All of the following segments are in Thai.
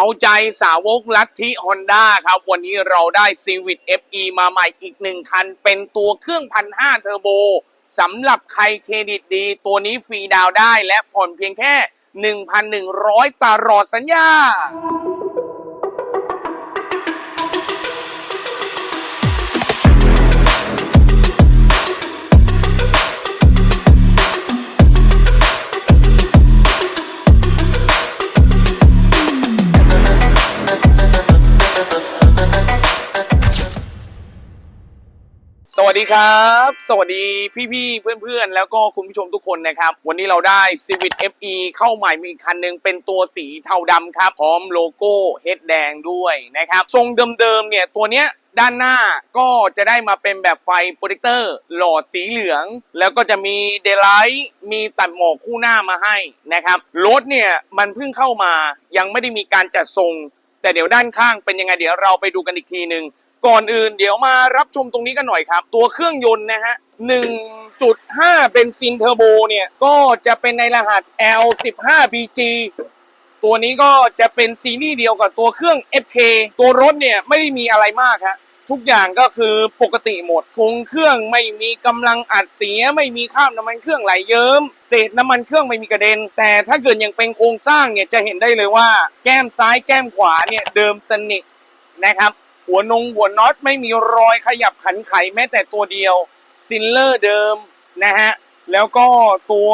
เอาใจสาวกลัทธิฮอนด้าครับ วันนี้เราได้ Civic FE มาใหม่อีกหนึ่งคัน เป็นตัวเครื่องพันห้าเทอร์โบสำหรับใครเครดิตดี ตัวนี้ฟรีดาวได้และผ่อนเพียงแค่ 1,100 ตลอดสัญญา วัสดีครับ สวัสดีพี่ๆเพื่อนๆ แล้วก็คุณผู้ชมทุกคนนะครับ วันนี้เราได้ Civic FE เข้าใหม่มีอีกคันหนึ่งเป็นตัวสีเทาดำครับ พร้อมโลโก้เฮดแดงด้วยนะครับ ทรงเดิมๆเนี่ยตัวเนี้ยด้านหน้าก็จะได้มาเป็นแบบไฟโปรเจคเตอร์หลอดสีเหลือง แล้วก็จะมีเดลไลท์มีตัดหมอกคู่หน้ามาให้นะครับรถเนี่ยมันเพิ่งเข้ามายังไม่ได้มีการจัดทรง แต่เดี๋ยวด้านข้างเป็นยังไงเดี๋ยวเราไปดูกันอีกทีหนึ่ง ก่อนอื่นเดี๋ยวมารับชมตรงนี้กันหน่อยครับ ตัวเครื่องยนต์นะฮะ1.5 เป็นซินเทอร์โบเนี่ย ก็จะเป็นในรหัส L15BG ตัวนี้ก็จะเป็นซีรีส์เดียวกับตัวเครื่อง FK ตัวรถเนี่ยไม่ได้มีอะไรมากฮะทุกอย่างก็คือปกติหมดคงเครื่องไม่มีกำลังอัดเสีย ไม่มีข้ามน้ำมันเครื่องไหลเยิ้ม เศษน้ำมันเครื่องไม่มีกระเด็น แต่ถ้าเกิดยังเป็นโครงสร้างเนี่ยจะเห็นได้เลยว่า แก้มซ้ายแก้มขวาเนี่ยเดิมสนิทนะครับ หัวนงหัวน็อตไม่มีรอยขยับขันไขแม้แต่ตัวเดียวซิลเลอร์เดิมนะฮะแล้วก็ตัว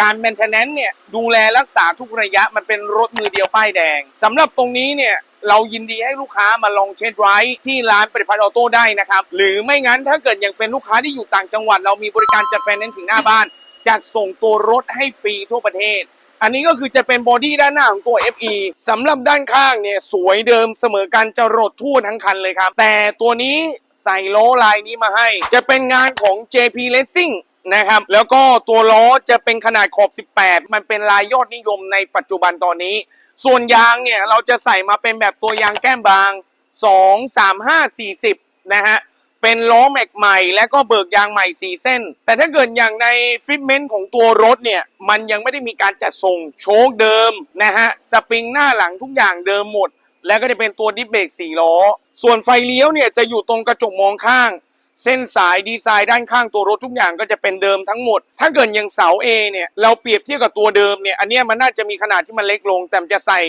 การแมนเทนแนนเนี่ยดูแลรักษาทุกระยะมันเป็นรถมือเดียวป้ายแดงสำหรับตรงนี้เนี่ยเรายินดีให้ลูกค้ามาลองเช็ดไว้ที่ร้านปริพัฒน์ออโต้ได้นะครับ หรือไม่งั้นถ้าเกิดยังเป็นลูกค้าที่อยู่ต่างจังหวัด เรามีบริการจัดไฟแนนซ์ถึงหน้าบ้าน จัดส่งตัวรถให้ฟรีทั่วประเทศ อันนี้ก็คือจะเป็นบอดี้ด้านหน้าของตัว FE สำหรับด้านข้างเนี่ยสวยเดิมเสมอกันจะรดทั่วทั้งคันเลยครับ แต่ตัวนี้ใส่ล้อลายนี้มาให้ จะเป็นงานของ JP Racing นะครับแล้วก็ตัวล้อจะเป็นขนาดขอบ 18 มันเป็นลายยอดนิยมในปัจจุบันตอนนี้ ส่วนยางเนี่ยเราจะใส่มาเป็นแบบตัวยางแก้มบาง 2 3 5 40 นะฮะ เป็นล้อแม็กใหม่ และก็เบิกยางใหม่4เส้น แต่ถ้าเกิดอย่างในฟิตเมนต์ของตัวรถเนี่ย มันยังไม่ได้มีการจัดทรงโชคเดิมนะฮะ สปริงหน้าหลังทุกอย่างเดิมหมด แล้วก็จะเป็นตัวดิสเบรก4ล้อ ส่วนไฟเลี้ยวเนี่ยจะอยู่ตรงกระจกมองข้าง เส้นสายดีไซน์ด้านข้างตัวรถทุกอย่างก็จะเป็นเดิมทั้งหมด ถ้าเกิดอย่างเสา A เนี่ยเราเปรียบเทียบกับตัวเดิมเนี่ยอันเนี้ยมันน่าจะมีขนาดที่มันเล็กลง แต่มันจะใส่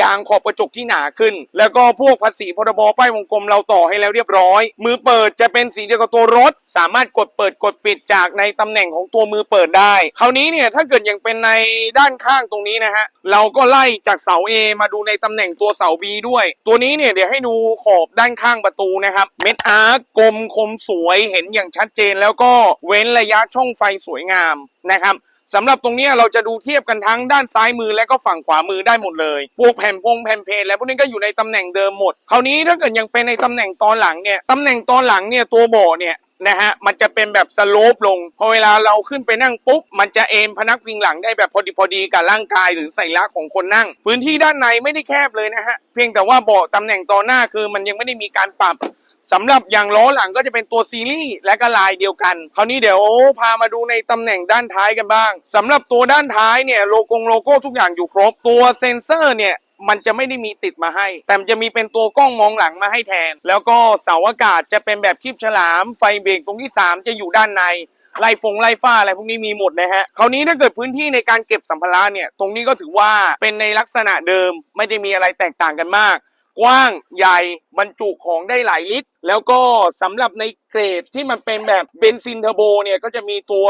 ยางขอบกระจกที่หนาขึ้น แล้วก็พวกภาษีพรบป้ายวงกลมเราต่อให้แล้วเรียบร้อย มือเปิดจะเป็นสีเดียวกับตัวรถ สามารถกดเปิดกดปิดจากในตำแหน่งของตัวมือเปิดได้ คราวนี้เนี่ยถ้าเกิดยังเป็นในด้านข้างตรงนี้นะฮะเราก็ไล่จากเสา A มาดูในตำแหน่งตัวเสา B ด้วย ตัวนี้เนี่ยเดี๋ยวให้ดูขอบด้านข้างประตูนะครับเม็ดอาร์กลมคมสวยเห็นอย่างชัดเจนแล้วก็เว้นระยะช่องไฟสวยงามนะครับ สำหรับตรงนี้เราจะดูเทียบกันทั้งด้านซ้ายมือและก็ฝั่งขวามือได้หมดเลยพวกแผ่นพงแผ่นเพลและพวกนี้ก็อยู่ในตำแหน่งเดิมหมด คราวนี้ถ้าเกิดยังเป็นในตำแหน่งตอนหลังเนี่ยตำแหน่งตอนหลังเนี่ยตัวเบาะเนี่ยนะฮะมันจะเป็นแบบสโลปลง พอเวลาเราขึ้นไปนั่งปุ๊บ มันจะเอนพนักพิงหลังได้แบบพอดีพอดีกับร่างกายหรือใส่ลักของคนนั่ง พื้นที่ด้านในไม่ได้แคบเลยนะฮะ เพียงแต่ว่าเบาะตำแหน่งตอนหน้าคือมันยังไม่ได้มีการปรับ สำหรับอย่างล้อหลังก็จะเป็นตัวซีรีส์และก็ลายเดียวกัน คราวนี้เดี๋ยวพามาดูในตำแหน่งด้านท้ายกันบ้างสำหรับตัวด้านท้ายเนี่ยโลโก้โลโก้ทุกอย่างอยู่ครบ ตัวเซ็นเซอร์เนี่ยมันจะไม่ได้มีติดมาให้ แต่จะมีเป็นตัวกล้องมองหลังมาให้แทน แล้วก็เสาอากาศจะเป็นแบบคลิปฉลาม ไฟเบรกตรงที่ 3 จะอยู่ด้านในไล่ฟงไล่ฟ้าอะไรพวกนี้มีหมดนะฮะ คราวนี้ถ้าเกิดพื้นที่ในการเก็บสัมภาระเนี่ย ตรงนี้ก็ถือว่าเป็นในลักษณะเดิมไม่ได้มีอะไรแตกต่างกันมาก กว้างใหญ่บรรจุของได้หลายลิตร แล้วก็สำหรับในเกรดที่มันเป็นแบบเบนซินเทอร์โบเนี่ยก็จะมีตัว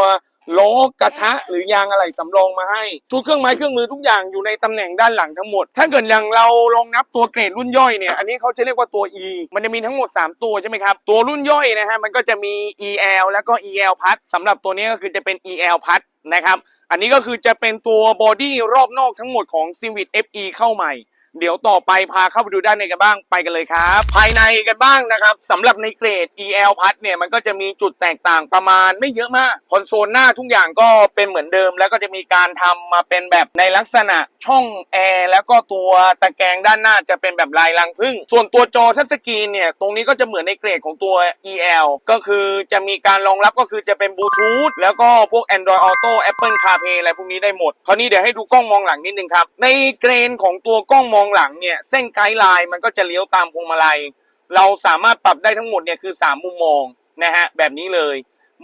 ล้อกระทะหรือยางอะไหล่สำรองมาให้ ชุดเครื่องไม้เครื่องมือทุกอย่างอยู่ในตำแหน่งด้านหลังทั้งหมด ถ้าเกิดอย่างเราลองนับตัวเกรดรุ่นย่อยเนี่ย อันนี้เขาจะเรียกว่าตัว E มันจะมีทั้งหมด 3 ตัวใช่ไหมครับ ตัวรุ่นย่อยนะฮะมันก็จะมี EL แล้วก็ EL พัดสำหรับตัวนี้ก็คือจะเป็น EL พัดนะครับ อันนี้ก็คือจะเป็นตัวบอดี้รอบนอกทั้งหมดของ Civic FE เข้าใหม่ เดี๋ยวต่อไปพาเข้าไปดูด้านในกันบ้างไปกันเลยครับ ภายในกันบ้างนะครับสำหรับในเกรด EL พัดเนี่ยมันก็จะมีจุดแตกต่างประมาณไม่เยอะมาก คอนโซลหน้าทุกอย่างก็เป็นเหมือนเดิม แล้วก็จะมีการทำมาเป็นแบบในลักษณะช่องแอร์แล้วก็ตัวตะแกรงด้านหน้าจะเป็นแบบลายรังผึ้งส่วนตัวจอทัชสกรีนเนี่ยตรงนี้ก็จะเหมือนในเกรดของตัว EL ก็คือจะมีการรองรับก็คือจะเป็นบลูทูธแล้วก็พวก Android Auto Apple CarPlay อะไรพวกนี้ได้หมดคราวนี้เดี๋ยวให้ดูกล้องมองหลังนิดนึงครับในเกรนของตัวกล้องมององหลังเนี่ยเส้นไกด์ไลน์มันก็จะเลี้ยวตามพวงมาลัย เราสามารถปรับได้ทั้งหมดเนี่ยคือ 3 มุมมองนะฮะแบบนี้เลย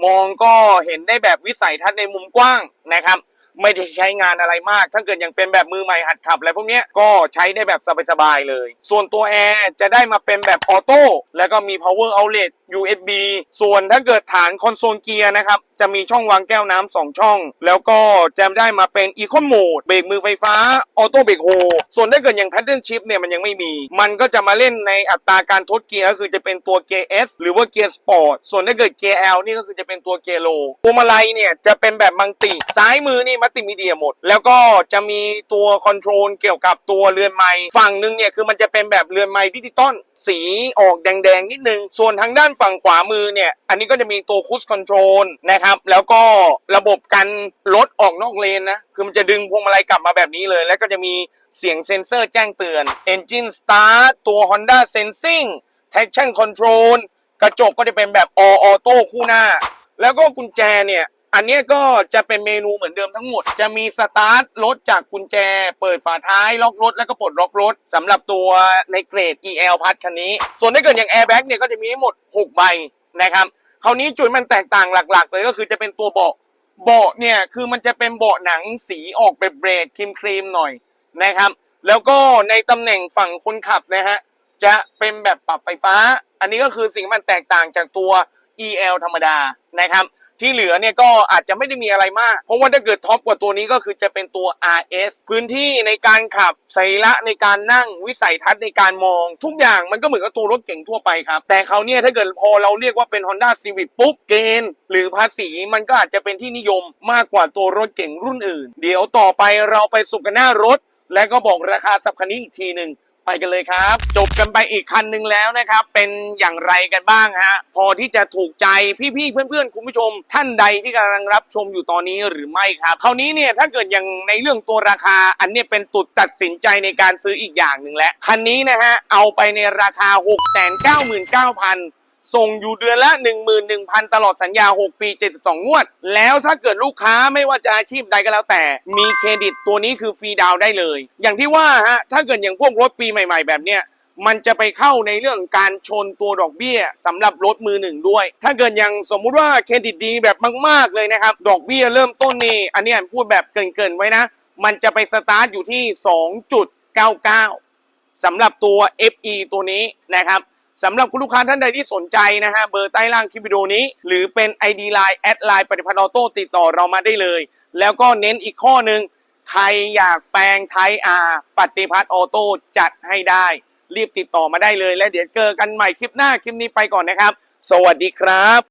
มองก็เห็นได้แบบวิสัยทัศน์ในมุมกว้างนะครับ ไม่ได้ใช้งานอะไรมาก ถ้าเกิดยังเป็นแบบมือใหม่หัดขับอะไรพวกนี้ก็ใช้ได้แบบสบายๆเลย ส่วนตัวแอร์จะได้มาเป็นแบบออโต้แล้วก็มี power outlet USB ส่วนถ้าเกิดฐานคอนโซลเกียร์นะครับ จะมีช่องวางแก้วน้ำสองช่อง แล้วก็จะได้มาเป็น Eco Mode เบรกมือไฟฟ้า ออโต้เบรกโฮ ส่วนถ้าเกิดอย่าง Paddle Shift เนี่ยมันยังไม่มี มันก็จะมาเล่นในอัตราการทดเกียร์ก็คือจะเป็นตัวเกียร์ S หรือว่าเกียร์สปอร์ต ส่วนถ้าเกิดเกียร์ L นี่ก็คือจะเป็นตัวเกียร์โลพวงมาลัยเนี่ยจะเป็นแบบมังติ ซ้ายมือนี่มัลติมีเดียหมด แล้วก็จะมีตัวคอนโทรลเกี่ยวกับตัวเรือนไม้ฝั่งหนึ่งเนี่ยคือมันจะเป็นแบบเรือนไม้ดิจิตอลสีออกแดงๆนิดนึง ส่วนทางด้านฝั่งขวามือเนี่ย อันนี้ก็จะมีตัวคูสคอนโทรลนะครับ แล้วก็ระบบกันรถออกนอกเลนนะ คือมันจะดึงพวงมาลัยกลับมาแบบนี้เลย แล้วก็จะมีเสียงเซ็นเซอร์แจ้งเตือน Engine Start ตัว Honda Sensing Traction Control กระจกก็จะเป็นแบบ All Auto คู่หน้า แล้วก็กุญแจเนี่ย อันเนี้ยก็จะเป็นเมนูเหมือนเดิมทั้งหมด จะมีสตาร์ทรถจากกุญแจ เปิดฝาท้ายล็อกรถแล้วก็ปลดล็อกรถสำหรับตัวในเกรด EL พัทคันนี้ ส่วนถ้าเกิดอย่าง Airbag เนี่ยก็จะมีทั้งหมด 6 ใบนะครับคราวนี้จุดมันแตกต่างหลัก ๆ เลยก็คือจะเป็นตัวเบาะเบาะเนี่ยคือมันจะเป็นเบาะหนังสีออกเบรดครีมครีมๆหน่อยนะครับ แล้วก็ในตำแหน่งฝั่งคนขับนะฮะจะเป็นแบบปรับไฟฟ้า อันนี้ก็คือสิ่งมันแตกต่างจากตัว EL ธรรมดานะครับ ที่เหลือเนี่ยก็อาจจะไม่ได้มีอะไรมาก เพราะว่าถ้าเกิดท็อปกว่าตัวนี้ก็คือจะเป็นตัว RS พื้นที่ในการขับสรีระในการนั่งวิสัยทัศน์ในการมอง ทุกอย่างมันก็เหมือนกับตัวรถเก่งทั่วไปครับ แต่เขาเนี่ยถ้าเกิดพอเราเรียกว่าเป็น Honda Civic ปุ๊บเกณฑ์หรือภาษีมันก็อาจจะเป็นที่นิยมมากกว่าตัวรถเก่งรุ่นอื่น เดี๋ยวต่อไปเราไปสุกกันหน้ารถ และก็บอกราคาสับคันนี้อีกทีหนึ่ง ไปกันเลยครับ จบกันไปอีกคันหนึ่งแล้วนะครับ เป็นอย่างไรกันบ้างฮะ พอที่จะถูกใจพี่ๆเพื่อนๆ คุณผู้ชม ท่านใดที่กำลังรับชมอยู่ตอนนี้หรือไม่ครับคราวนี้เนี่ยถ้าเกิดอย่างในเรื่องตัวราคา อันเนี้ยเป็นตุดตัดสินใจในการซื้ออีกอย่างหนึ่งแล้วคันนี้นะฮะเอาไปในราคา 699,000 ส่งอยู่เดือนละ 11,000 ตลอดสัญญา 6 ปี 72 งวด แล้วถ้าเกิดลูกค้าไม่ว่าจะอาชีพใดก็แล้วแต่ มีเครดิตตัวนี้คือฟรีดาวได้เลย อย่างที่ว่าฮะ ถ้าเกิดอย่างพวกรถปีใหม่ ๆ แบบเนี้ยมันจะไปเข้าในเรื่องการชนตัวดอกเบี้ยสำหรับรถมือหนึ่งด้วย ถ้าเกิดอย่างสมมุติว่าเครดิตดีแบบมาก ๆ เลยนะครับ ดอกเบี้ยเริ่มต้นนี่ อันนี้พูดแบบเกินๆไว้นะ มันจะไปสตาร์ทอยู่ที่ 2.99สำหรับตัว FE ตัวนี้นะครับ สำหรับคุณลูกค้าท่านใดที่สนใจนะฮะเบอร์ใต้ล่างคลิปวิดีโอนี้ หรือเป็น ID Line แอดไลน์ปฏิพันธ์ออโต้ติดต่อเรามาได้เลย แล้วก็เน้นอีกข้อหนึ่งใครอยากแปลงไทยอาปฏิพัฒน์ออโต้จัดให้ได้ รีบติดต่อมาได้เลย และเดี๋ยวเจอกันใหม่คลิปหน้าคลิปนี้ไปก่อนนะครับ สวัสดีครับ